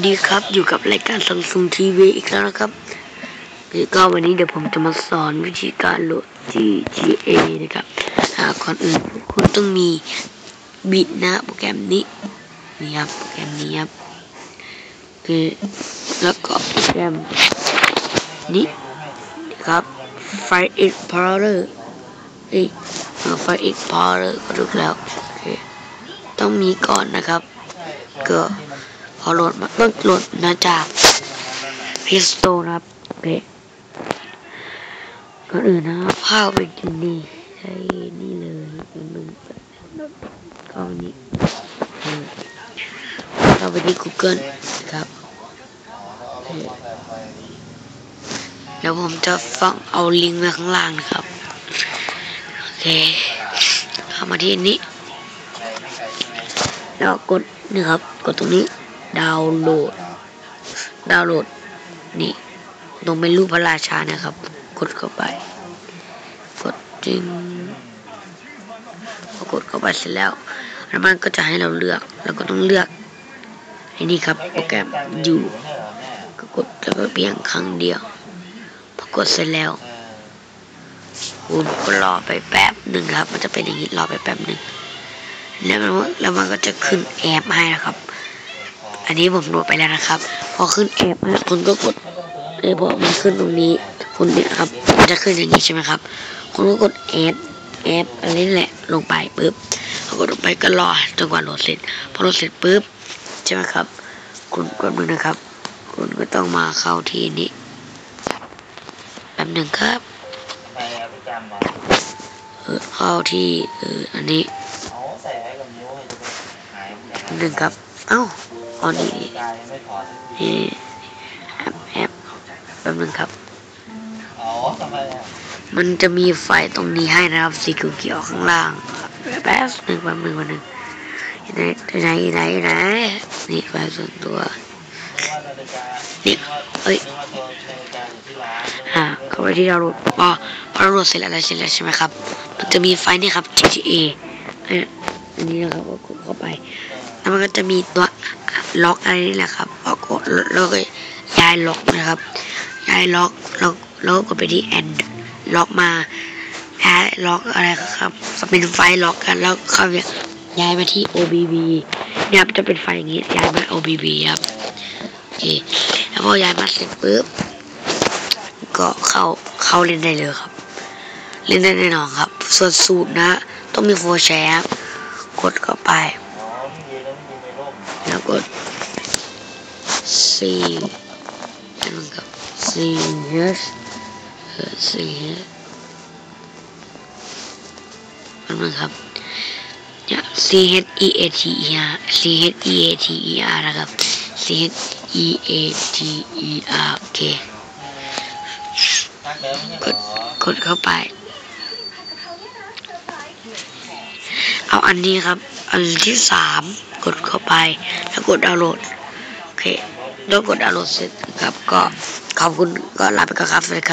ดีครับอยู่กับรายการ Samsung TV อีกแล้วนะครับแล้วก็วันนี้เดี๋ยวผมจะมาสอนวิธีการโหลด GTA นะครับก่อนอื่นคุณต้องมีบิดนะโปรแกรมนี้นี่ครับโปรแกรมนี้ครับโอแล้วก็โปรแกรมนี้นะครับ Fire Explorer เอ้ย Fire Explorer ก็ถูกแล้วโอเคต้องมีก่อนนะครับก็ พอโหลดมาต้องโหลดมาจากพิสโตนะครับโอเคก่อนอื่นนะครับเข้าไปที่นี่ใช้นี่เลยมันเข้านี้เข้าไปที่ Google นะครับเคแล้วผมจะฟังเอาลิงก์ไว้ข้างล่างนะครับ โอเคเข้ามาที่นี้ แล้วกดนี่ครับ กดตรงนี้ ดาวน์โหลด ดาวน์โหลด นี่ตรงเป็นรูปพระราชานะครับ กดเข้าไป กดจริงพอกดเข้าไปเสร็จแล้วแล้วมันก็จะให้เราเลือกแล้วก็ต้องเลือกไอ้นี่ครับโปรแกรมอยู่ก็กดแล้วก็เพียงครั้งเดียวพอกดเสร็จแล้วคุณก็รอไปแป๊บหนึ่งครับ มันจะเป็นอย่างนี้รอไปแป๊บหนึ่งแล้วมันแล้วมันก็จะขึ้นแอปให้นะครับ อันนี้ผมโหลดไปแล้วนะครับ พอขึ้นแอปนะคุณก็กดเออพอมันขึ้นตรงนี้ คุณเนี่ยครับมันจะขึ้นอย่างนี้ใช่ไหมครับ คุณก็กดแอปแอปอะไรนี่แหละลงไปปุ๊บพอกดลงไปก็รอจนกว่าโหลดเสร็จ พอโหลดเสร็จปุ๊บใช่ไหมครับ คุณกดมือนะครับ คุณก็ต้องมาเข้าที่นี้แป๊บหนึ่งครับไปเอาจาเอเข้าที่เอออันนี้แป๊บหนึ่งครับ เอ้า อ๋อนี่กายยังไม่ถอดนี่แอปแอปแป๊บนึงครับอ๋อทำไมอะมันจะมีไฟตรงนี้ให้นะครับ สีเขียวๆข้างล่างแป๊บหนึ่งแป๊บหนึ่งแป๊บหนึ่งไหนไหนไหนไหนนี่ไฟส่วนตัวว่านาฬิกานี่เอ้ยนึกว่าตัวนาฬิกาอยู่ที่ร้านอ่าเข้าไปที่ดาวน์โหลดพอพอดาวน์โหลดเสร็จแล้วอะไรเสร็จแล้วใช่ไหมครับ มันจะมีไฟนี่ครับ GTA เนี่ยอันนี้นะครับก็กดเข้าไป แล้วมันก็จะมีตัว ล็อกอะไรนี่แหละครับพอกดแล้วก็ย้ายล็อกนะครับ ย้ายล็อกแล้วแล้วก็กดไปที่แอนล็อกมาย้ายล็อกอะไรครับจะเป็นไฟล็อกกันแล้วเข้าย้ายมาที่ OBB เนี่ยครับจะเป็นไฟอย่างนี้ย้ายมา OBB ครับโอเคแล้วพอย้ายมาเสร็จปุ๊บก็เข้าเข้าเล่นได้เลยครับ เล่นได้แน่นอนครับ ส่วนสูตรนะ ต้องมีโฟร์แชร์กดเข้าไป แล้วกด C นั่นครับ C H เออ C H นั่นมันครับเนี่ย C H E A T E R C H E A T E R นะครับ C H E A T E R โอเคกดกดเข้าไป เอาอันนี้ครับ อันที่สามกดเข้าไป แล้วกดดาวน์โหลด โอเค แล้วกดดาวน์โหลดเสร็จครับ ก็ขอบคุณก็ลาไปก่อนครับสวัสดีครับ